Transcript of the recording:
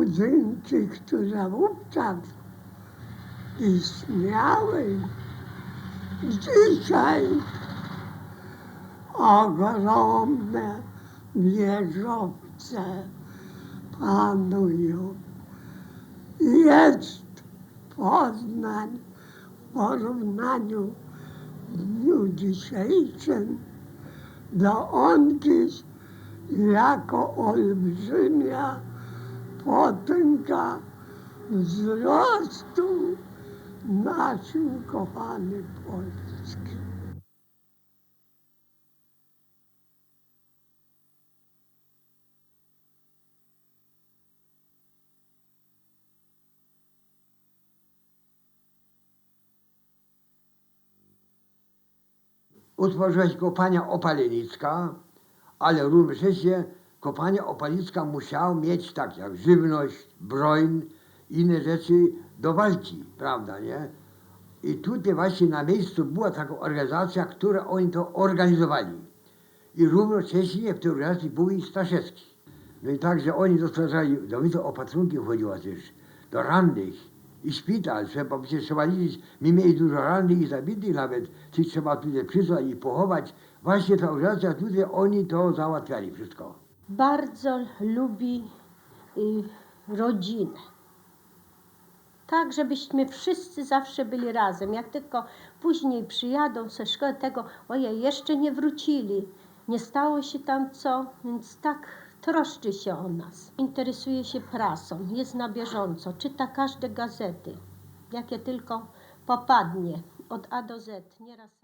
budynki, które wówczas istniały, dzisiaj ogromne wieżowce panują. Jest Poznań w porównaniu w dniu dzisiejszym do Onkiś jako olbrzymia potęga wzrostu naszym kochanym Polski. utworzyła się kopalnia opalennicka, ale równocześnie kopalnia opalennicka musiała mieć tak jak żywność, broń, inne rzeczy do walki, prawda, nie? I tutaj właśnie na miejscu była taka organizacja, która oni to organizowali. I równocześnie w tej organizacji był i Staszewski. No i także oni dostarczali, do mnie to opatrunki chodziło też, do rannych i szpital, trzeba, przecież trzeba liczyć, my mieli dużo rannych i zabitych nawet, tych trzeba tutaj przysłać i pochować. Właśnie ta organizacja tutaj, oni to załatwiali wszystko. Bardzo lubi y, rodzinę. Tak, żebyśmy wszyscy zawsze byli razem. Jak tylko później przyjadą ze szkoły, tego, ojej, jeszcze nie wrócili, nie stało się tam co, więc tak troszczy się o nas. Interesuje się prasą, jest na bieżąco, czyta każde gazety, jakie tylko popadnie, od A do Z. Nieraz